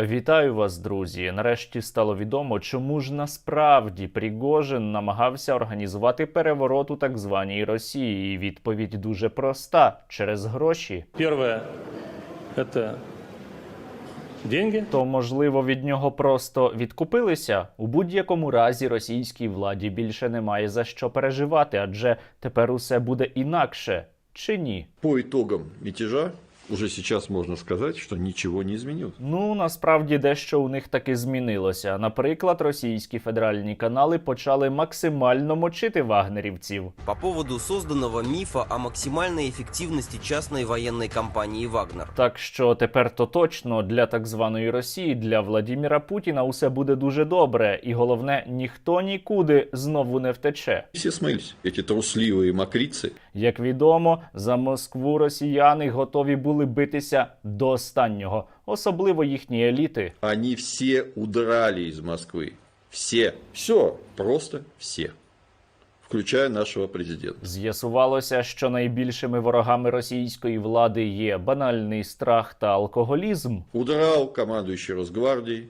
Вітаю вас, друзі. Нарешті стало відомо, чому ж насправді Пригожин намагався організувати переворот у так званій Росії. І відповідь дуже проста: через гроші. Первое – это деньги. То можливо від нього просто відкупилися. У будь-якому разі російській владі більше немає за що переживати, адже тепер усе буде інакше. Чи ні? По итогам мятежа уже сейчас можно сказать, что ничего не изменилось. Ну насправді дещо у них таки змінилося. Наприклад, російські федеральні канали почали максимально мочити вагнерівців. По поводу созданного мифа о максимальной эффективности частной военной компании «Вагнер». Так що тепер то точно для так званої Росії, для Владіміра Путіна усе буде дуже добре, і головне, ніхто нікуди знову не втече. Все смылись, эти трусливые мокрицы. Як відомо, за Москву росіяни готові були битися до останнього, особливо їхні еліти. Вони всі удрали з Москви. Все. Все. Просто всі. Включає нашого президента. З'ясувалося, що найбільшими ворогами російської влади є банальний страх та алкоголізм. Удрал командуючий Росгвардией,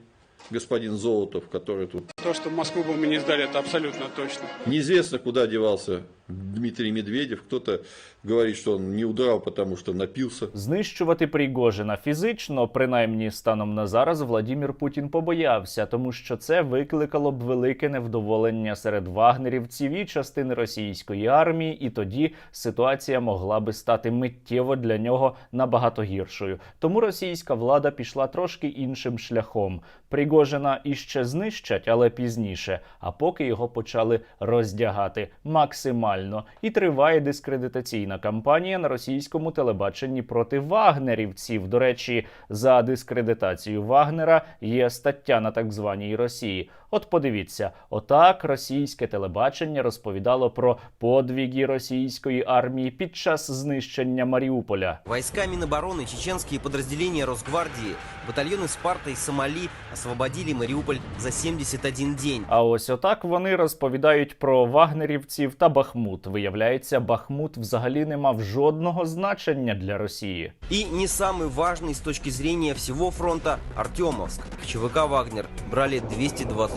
господин Золотов, который тут. То, что Москву бы мы не сдали, это абсолютно точно. Неизвестно, куда девался Дмитрий Медведев. Кто-то говорит, что он не удрал, потому что напился. Знищувати Пригожина фізично, принаймні станом на зараз, Владімір Путін побоявся, тому що це викликало б велике невдоволення серед вагнерівців і частини російської армії, і тоді ситуація могла би стати миттєво для нього набагато гіршою. Тому російська влада пішла трошки іншим шляхом. Пригожина іще знищать, але пізніше. А поки його почали роздягати максимально, і триває дискредитаційна кампанія на російському телебаченні проти вагнерівців. До речі, за дискредитацію Вагнера є стаття на так званій Росії. От подивіться, отак російське телебачення розповідало про подвіги російської армії під час знищення Маріуполя. Войска Минобороны, чеченские подразделения Росгвардии, батальоны Спарта и Сомали освободили Мариуполь за 71 день. А ось отак вони розповідають про вагнерівців та Бахмут. Виявляється, Бахмут взагалі не мав жодного значення для Росії. И не самый важный с точки зрения всего фронта – Артемовск. ЧВК «Вагнер» брали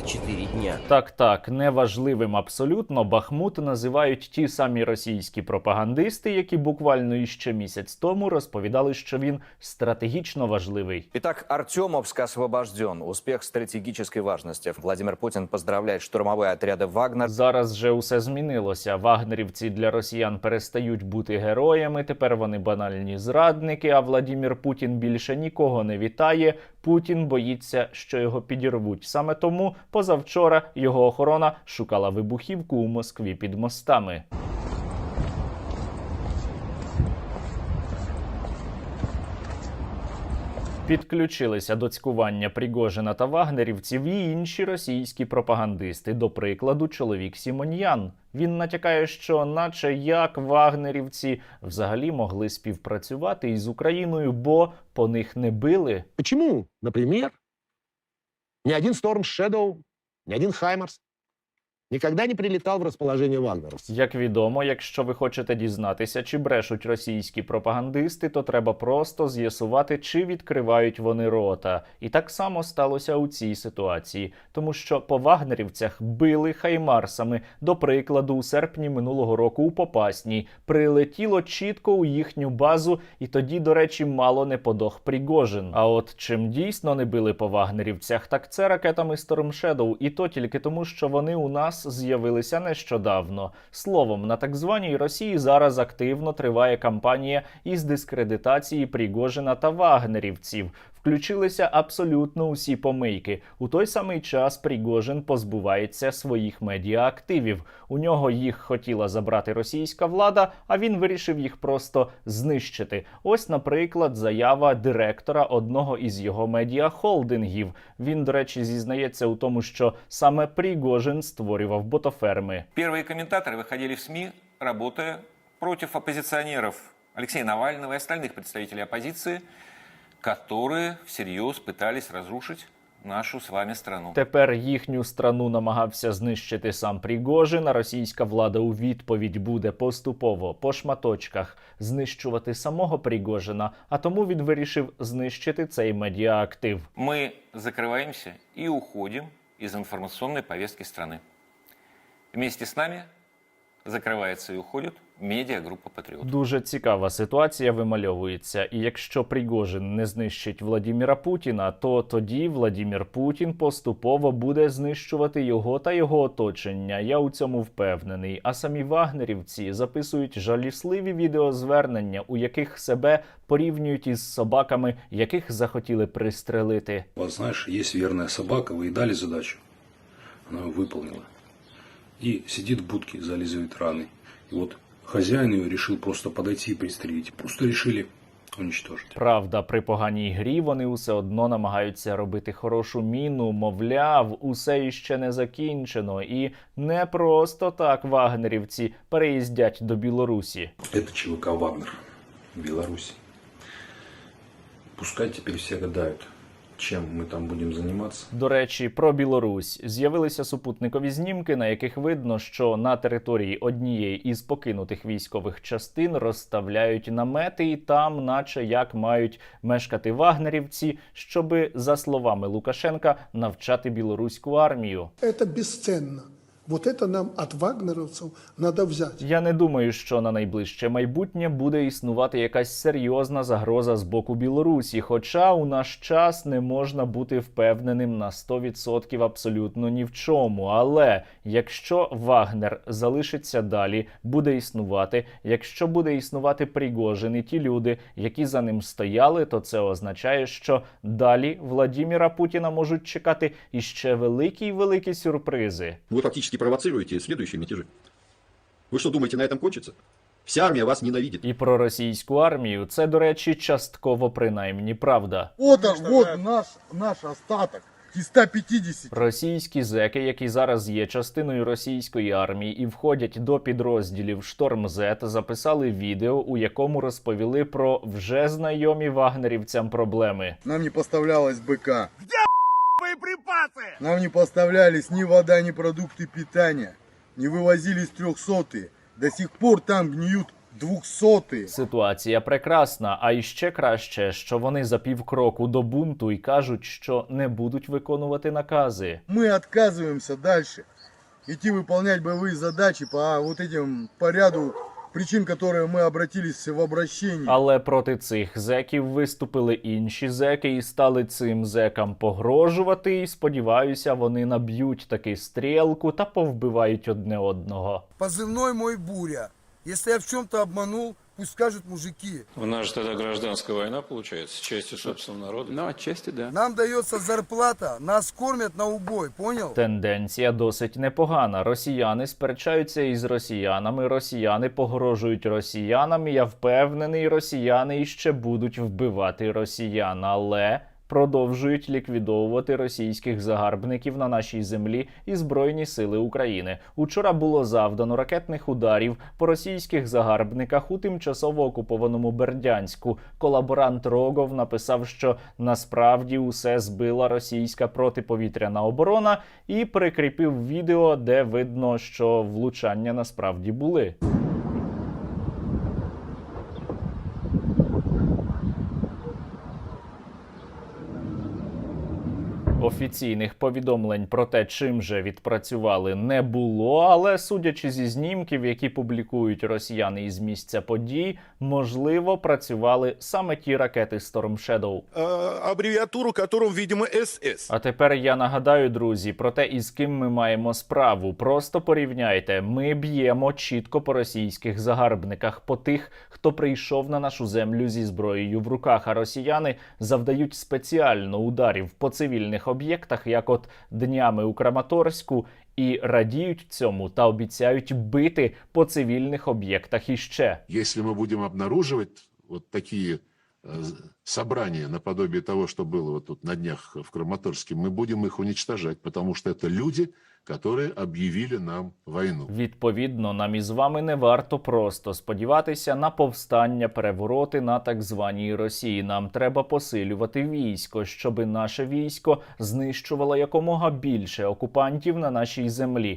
224 дня. Так, так, неважливим абсолютно Бахмут називають ті самі російські пропагандисти, які буквально іще місяць тому розповідали, що він стратегічно важливий. Итак, Артемовск освобожден. Успех стратегической важности. Владимир Путин поздравляет штурмовые отряды «Вагнер». Зараз же усе змінилося. Вагнерівці для росіян перестають бути героями. Тепер вони банальні зрадники. А Владімір Путін більше нікого не вітає. Путін боїться, що його підірвуть. Саме тому позавчора його охорона шукала вибухівку у Москві під мостами. Підключилися до цькування Пригожина та вагнерівців і інші російські пропагандисти. До прикладу, чоловік Сімоньян. Він натякає, що, наче як вагнерівці взагалі могли співпрацювати із Україною, бо по них не били. Почему, например, ни один Storm Shadow, ни один Хаймарс никогда не прилетал в расположение вагнеровцев? Як відомо, якщо ви хочете дізнатися, чи брешуть російські пропагандисти, то треба просто з'ясувати, чи відкривають вони рота. І так само сталося у цій ситуації, тому що по вагнерівцях били хаймарсами. До прикладу, у серпні минулого року у Попасній прилетіло чітко у їхню базу, і тоді, до речі, мало не подох Пригожин. А от чим дійсно не били по вагнерівцях, так це ракетами Storm Shadow, і то тільки тому, що вони у нас з'явилися нещодавно. Словом, на так званій Росії зараз активно триває кампанія із дискредитації Пригожина та вагнерівців Включилися абсолютно усі помийки. У той самий час Пригожин позбувається своїх медіаактивів. У нього їх хотіла забрати російська влада, а він вирішив їх просто знищити. Ось, наприклад, заява директора одного із його медіахолдингів. Він, до речі, зізнається у тому, що саме Пригожин створював ботоферми. Первые комментаторы выходили в СМИ, работая против оппозиционеров Алексея Навального и остальных представителей оппозиции, которые всерьез пытались разрушить нашу с вами страну. Тепер їхню страну намагався знищити сам Пригожин, а російська влада у відповідь буде поступово по шматочках знищувати самого Пригожина, а тому він вирішив знищити цей медіаактив. Мы закрываемся и уходим из информационной повестки страны. Вместе с нами закрывается и уходит медиагруппа «Патриот». Дуже цікава ситуація вимальовується. І якщо Пригожин не знищить Владіміра Путіна, то тоді Владімір Путін поступово буде знищувати його та його оточення. Я у цьому впевнений. А самі вагнерівці записують жалісливі відеозвернення, у яких себе порівнюють із собаками, яких захотіли пристрелити. Вот знаешь, есть верная собака, вы ей дали задачу, она ее выполнила. И сидит в будке, зализывает раны. И вот хозяин ее решил просто подойти и пристрелить. Просто решили уничтожить. Правда, при поганій грі вони усе одно намагаються робити хорошу міну, мовляв, усе іще не закінчено, і не просто так вагнерівці переїздять до Білорусі. Это ЧВК «Вагнер» в Беларуси. Пускай теперь все гадают, чем ми там будемо займатися. До речі, про Білорусь з'явилися супутникові знімки, на яких видно, що на території однієї із покинутих військових частин розставляють намети, і там, наче як мають мешкати вагнерівці, щоби, за словами Лукашенка, навчати білоруську армію. Це бесценно. Вот это нам от вагнеровцев надо взять. Я не думаю, що на найближче майбутнє буде існувати якась серйозна загроза з боку Білорусі. Хоча у наш час не можна бути впевненим на 100% абсолютно ні в чому. Але якщо Вагнер залишиться далі, буде існувати. Якщо буде існувати Пригожин і ті люди, які за ним стояли, то це означає, що далі Владіміра Путіна можуть чекати іще великі великі сюрпризи. Вы фактически провоцируете следующие мятежи. Вы что думаете, на этом кончится? Вся армия вас ненавидит. І про російську армію це, до речі, частково принаймні правда. Вот, вот наш, наш остаток из 150. Російські зеки, які зараз є частиною російської армії і входять до підрозділів Шторм З, записали відео, у якому розповіли про вже знайомі вагнерівцям проблеми. Нам не поставлялось БК. Где боеприпасы? Нам не поставлялись ни вода, ни продукты питания. Не вывозились трехсотые. До сих пор там гниют двухсотые. Ситуація прекрасна, а іще краще, що вони за півкроку до бунту і кажуть, що не будуть виконувати накази. Мы отказываемся дальше идти выполнять боевые задачи по вот этим по ряду причин, которые мы обратились в обращении. Але проти цих зеків виступили інші зеки і стали цим зекам погрожувати. І сподіваюся, вони наб'ють таки стрілку та повбивають одне одного. Позывной мой буря. Если я в чем-то обманул, пусть скажут мужики. У нас же тогда гражданская война получается, с частью собственного народа. Ну, отчасти да. Нам дается зарплата, нас кормят на убой, понял? Тенденція досить непогана. Росіяни сперечаються із росіянами. Росіяни погрожують росіянам. і Я впевнений, росіяни іще будуть вбивати росіян, але продовжують ліквідовувати російських загарбників на нашій землі і збройні сили України. Учора було завдано ракетних ударів по російських загарбниках у тимчасово окупованому Бердянську. Колаборант Рогов написав, що насправді усе збила російська протиповітряна оборона, і прикріпив відео, де видно, що влучання насправді були. Офіційних повідомлень про те, чим же відпрацювали, не було. Але судячи зі знімків, які публікують росіяни із місця подій, можливо, працювали саме ті ракети Storm Shadow. аббревиатуру которым, видимо, СС. А тепер я нагадаю, друзі, про те, із ким ми маємо справу. Просто порівняйте. Ми б'ємо чітко по російських загарбниках, по тих, хто прийшов на нашу землю зі зброєю в руках. А росіяни завдають спеціально ударів по цивільних об'єктах, як от днями у Краматорську. І радіють цьому та обіцяють бити по цивільних об'єктах іще. Якщо ми будемо обнаружувати от такие э, собрания наподобие того, что было вот тут на днях в Краматорске, мы будем их уничтожать, потому что это люди, которые объявили нам войну. Відповідно, нам із вами не варто просто сподіватися на повстання перевороти на так званій Росії. Нам треба посилювати військо, щоби наше військо знищувало якомога більше окупантів на нашій землі.